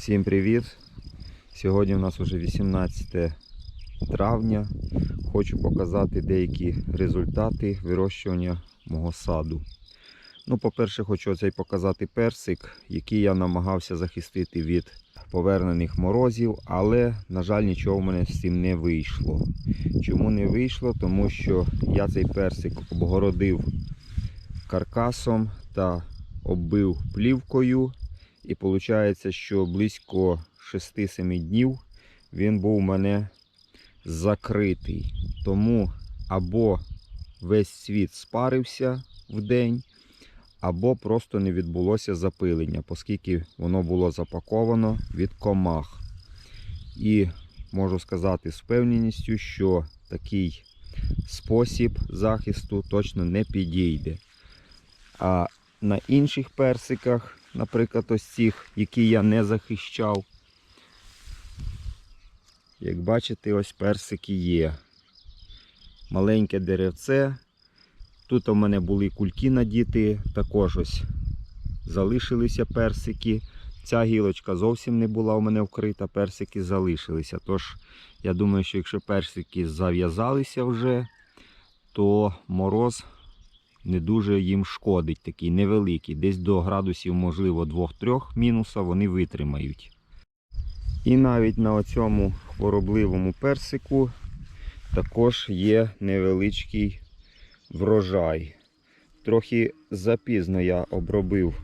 Всім привіт! Сьогодні у нас вже 18 травня. Хочу показати деякі результати вирощування мого саду. Ну, по-перше, хочу оцей показати персик, який я намагався захистити від повернених морозів, але, на жаль, нічого в мене з цим не вийшло. Чому не вийшло? Тому що я цей персик обгородив каркасом та оббив плівкою. І виходить, що близько 6-7 днів він був у мене закритий. Тому або весь світ спарився в день, або просто не відбулося запилення, оскільки воно було запаковано від комах. І можу сказати з впевненістю, що такий спосіб захисту точно не підійде. А на інших персиках, наприклад, ось цих, які я не захищав. Як бачите, ось персики є. Маленьке деревце. Тут у мене були кульки надіти, також ось залишилися персики. Ця гілочка зовсім не була у мене вкрита, персики залишилися. Тож, я думаю, що якщо персики зав'язалися вже, то мороз не дуже їм шкодить, такий невеликий. Десь до градусів, можливо, 2-3 мінуса вони витримають. І навіть на оцьому хворобливому персику також є невеличкий врожай. Трохи запізно я обробив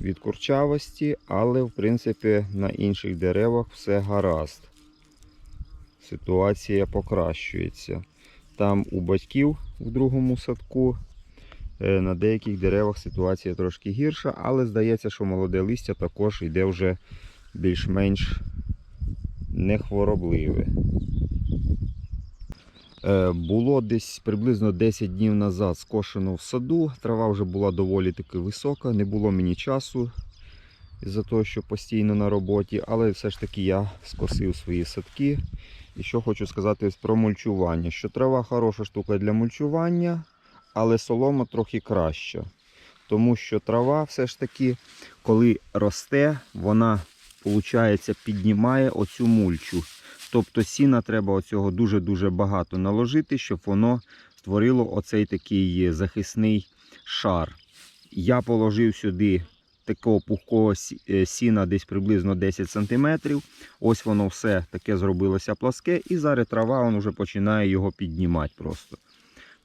від курчавості, але в принципі на інших деревах все гаразд. Ситуація покращується. Там у батьків в другому садку. е, На деяких деревах ситуація трошки гірша, але здається, що молоде листя також йде вже більш-менш нехворобливе. Е, Було десь приблизно 10 днів назад скошено в саду. Трава вже була доволі таки висока, не було мені часу із-за того, що постійно на роботі, але все ж таки я скосив свої садки. І що хочу сказати про мульчування. Що трава хороша штука для мульчування, але солома трохи краща. Тому що трава все ж таки, коли росте, вона, виходить, піднімає оцю мульчу. Тобто сіна треба оцього дуже-дуже багато наложити, щоб воно створило оцей такий захисний шар. Я положив сюди такого пухкого е, сіна десь приблизно 10 см. Ось воно все таке зробилося пласке, і зараз трава он вже починає його піднімати просто.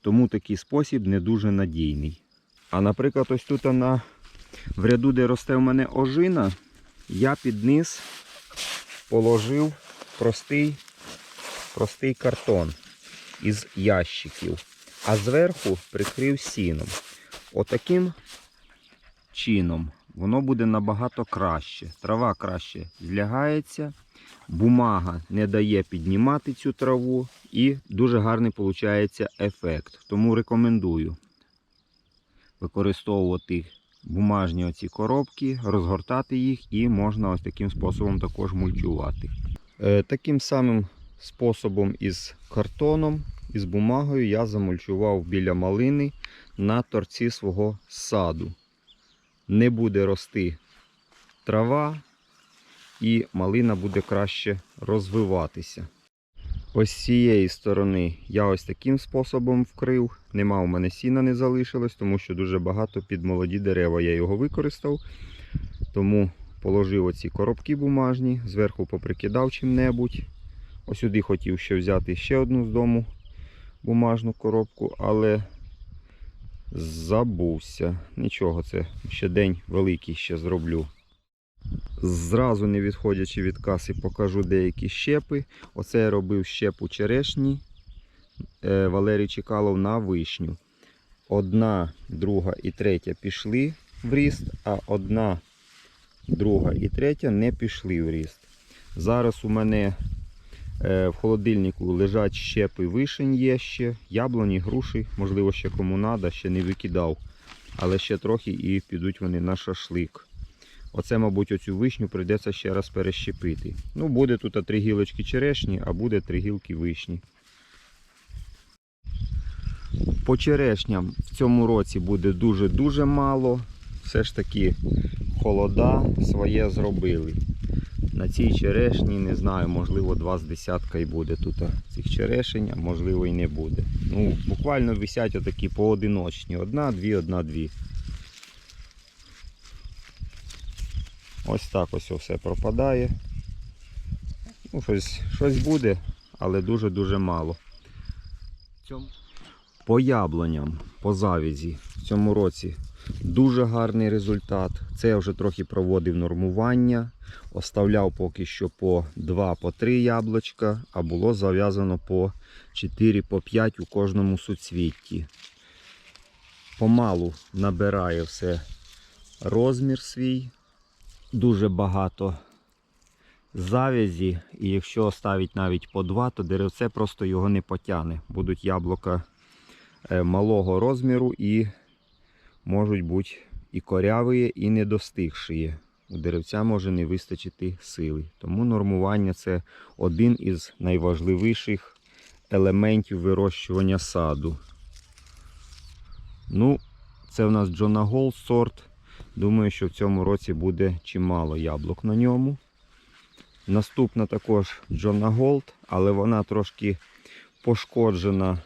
Тому такий спосіб не дуже надійний. А наприклад, ось тут на, в ряду, де росте в мене ожина, я під низ положив простий, простий картон із ящиків, а зверху прикрив сіном. Отаким чином воно буде набагато краще. Трава краще злягається, бумага не дає піднімати цю траву і дуже гарний виходить ефект. Тому рекомендую використовувати бумажні оці коробки, розгортати їх і можна ось таким способом також мульчувати. Е, Таким самим способом із картоном, із бумагою я замульчував біля малини на торці свого саду. Не буде рости трава і малина буде краще розвиватися. Ось з цієї сторони я ось таким способом вкрив. Нема у мене сіна не залишилось, тому що дуже багато під молоді дерева я його використав. Тому положив оці коробки бумажні, зверху поприкидав чим-небудь. Ось сюди хотів ще взяти ще одну з дому бумажну коробку, але забувся. Нічого, це ще день великий ще зроблю. Зразу не відходячи від каси, покажу деякі щепи. Оце я робив щепу черешні е, Валерій Чекалов на вишню. Одна, друга і третя пішли в ріст, а одна, друга і третя не пішли в ріст. Зараз у мене в холодильнику лежать щепи вишень є ще, яблуні, груші, можливо, ще кому треба, ще не викидав. Але ще трохи і підуть вони на шашлик. Оце, мабуть, оцю вишню прийдеться ще раз перещепити. Ну, буде тут три гілочки черешні, а буде три гілки вишні. По черешням в цьому році буде дуже-дуже мало. все ж таки холода своє зробили. На цій черешні, не знаю, можливо, два з десятка і буде тут цих черешень, а можливо і не буде. Ну, буквально висять отакі поодиночні. Одна, дві, одна, дві. Ось так ось все пропадає. Ну, щось, щось буде, але дуже-дуже мало. По яблуням, по завізі в цьому році дуже гарний результат. Це я вже трохи проводив нормування. Оставляв поки що по 2 по 3 яблучка, а було зав'язано по 4 по 5 у кожному суцвітті. Помалу набирає все розмір свій. Дуже багато завязі, і якщо оставить навіть по 2, то деревце просто його не потягне. Будуть яблука е, малого розміру і можуть бути і коряві, і недостигші. У деревця може не вистачити сили. Тому нормування це один із найважливіших елементів вирощування саду. Ну, це в нас Джона Голд сорт. Думаю, що в цьому році буде чимало яблук на ньому. Наступна також Джона Голд, але вона трошки пошкоджена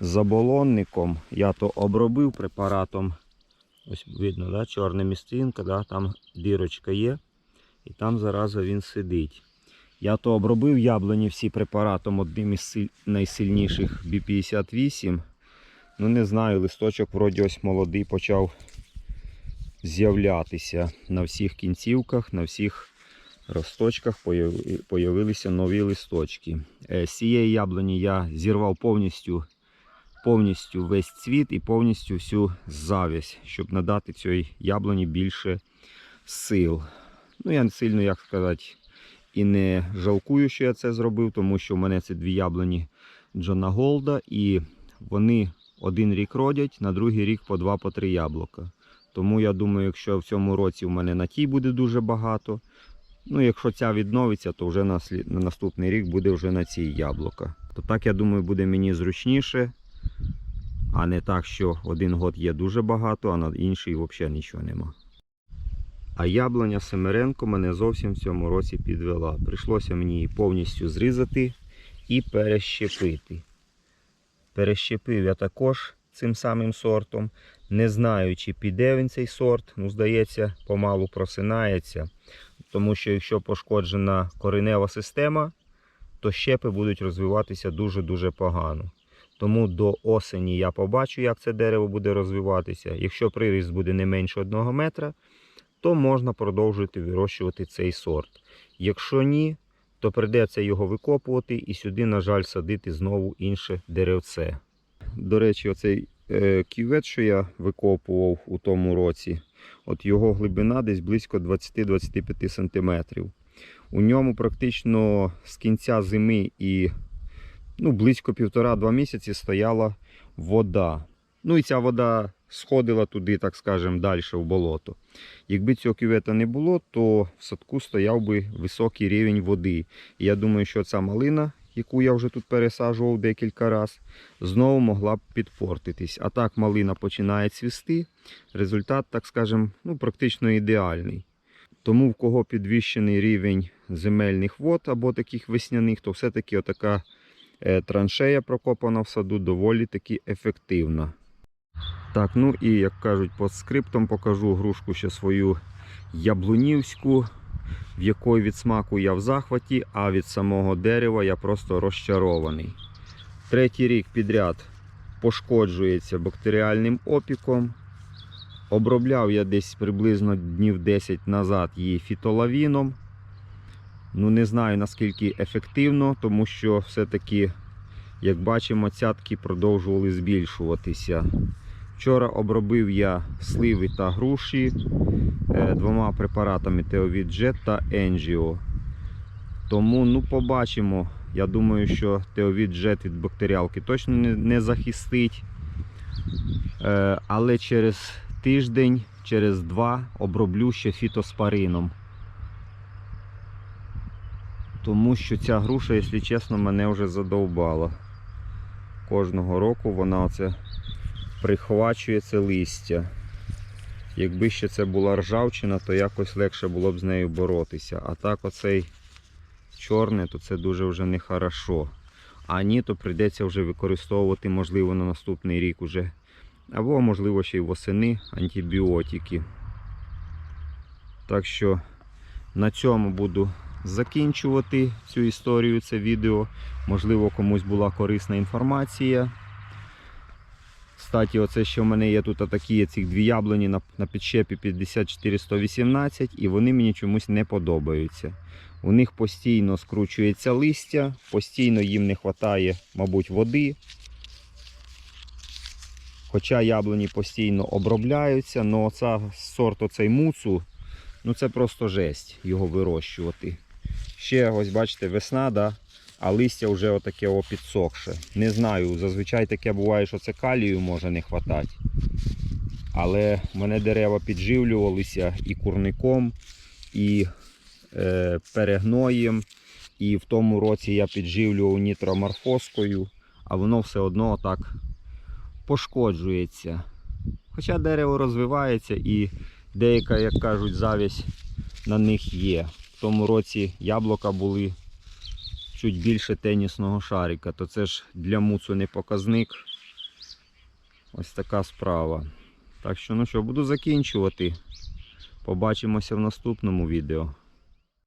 заболонником. Я то обробив препаратом. Ось видно, да? чорна містинка, да? там дірочка є. І там зараза він сидить. Я то обробив яблуні всі препаратом одним із найсильніших B58. Ну не знаю, листочок вроді ось молодий почав з'являтися на всіх кінцівках, на всіх росточках появи- появилися нові листочки. Е, З цієї яблуні я зірвав повністю, повністю весь цвіт і повністю всю завязь, щоб надати цій яблуні більше сил. Ну, я сильно, як сказати, і не жалкую, що я це зробив, тому що в мене це дві яблуні Джона Голда, і вони один рік родять, на другий рік по два по три яблука. Тому я думаю, якщо в цьому році в мене на тій буде дуже багато, ну якщо ця відновиться, то вже на наступний рік буде вже на цій яблука. То так, я думаю, буде мені зручніше, а не так, що один год є дуже багато, а на інший взагалі нічого нема. А яблуня Семеренко мене зовсім в цьому році підвела. Прийшлося мені її повністю зрізати і перещепити. Перещепив я також цим самим сортом. Не знаю, чи піде він цей сорт. Ну, здається, помалу просинається. Тому що якщо пошкоджена коренева система, то щепи будуть розвиватися дуже-дуже погано. Тому до осені я побачу, як це дерево буде розвиватися. Якщо приріст буде не менше 1 метра, то можна продовжувати вирощувати цей сорт. Якщо ні, то прийдеться його викопувати і сюди, на жаль, садити знову інше деревце. До речі, оцей е, кювет, що я викопував у тому році, от його глибина десь близько 20-25 см. У ньому практично з кінця зими і ну, близько півтора-два місяці стояла вода. Ну і ця вода сходила туди, так скажемо, далі в болото. Якби цього кювета не було, то в садку стояв би високий рівень води. І я думаю, що ця малина, яку я вже тут пересаджував декілька разів, знову могла б підпортитись. А так малина починає цвісти. Результат, так скажемо, ну, практично ідеальний. Тому в кого підвищений рівень земельних вод або таких весняних, то все-таки отака траншея прокопана в саду доволі таки ефективна. Так, ну і як кажуть, по скриптам покажу грушку ще свою яблунівську, в якої від смаку я в захваті, а від самого дерева я просто розчарований. Третій рік підряд пошкоджується бактеріальним опіком. Обробляв я десь приблизно днів 10 назад її фітолавіном. Ну, не знаю наскільки ефективно, тому що все-таки, як бачимо, цятки продовжували збільшуватися. Вчора обробив я сливи та груші е, двома препаратами Теовід Jet та Енжіо. Тому ну, побачимо. Я думаю, що Теовід Jet від бактеріалки точно не, захистить. Е, але через тиждень, через два оброблю ще фітоспарином. Тому що ця груша, якщо чесно, мене вже задовбала. Кожного року вона оце прихвачує це листя. Якби ще це була ржавчина, то якось легше було б з нею боротися. А так оцей чорне, то це дуже вже не хорошо. А ні, то прийдеться вже використовувати, можливо, на наступний рік уже. Або, можливо, ще й восени антибіотики. Так що на цьому буду закінчувати цю історію, це відео. Можливо, комусь була корисна інформація. Кстати, оце ще в мене є тут такі цих дві яблуні на, на підщепі 54118 і вони мені чомусь не подобаються. У них постійно скручується листя, постійно їм не вистачає, мабуть, води. Хоча яблуні постійно обробляються, але сорт оцей муцу, ну це просто жесть його вирощувати. Ще ось бачите, весна, да? а листя вже отаке о підсохше. Не знаю, зазвичай таке буває, що це калію може не вистачати. Але мене дерева підживлювалися і курником, і е, перегноєм. І в тому році я підживлював нітроморфоскою, а воно все одно так пошкоджується. Хоча дерево розвивається і деяка, як кажуть, завість на них є. В тому році яблука були чуть більше тенісного шарика, то це ж для муцу не показник. Ось така справа. Так що, ну що, буду закінчувати. Побачимося в наступному відео.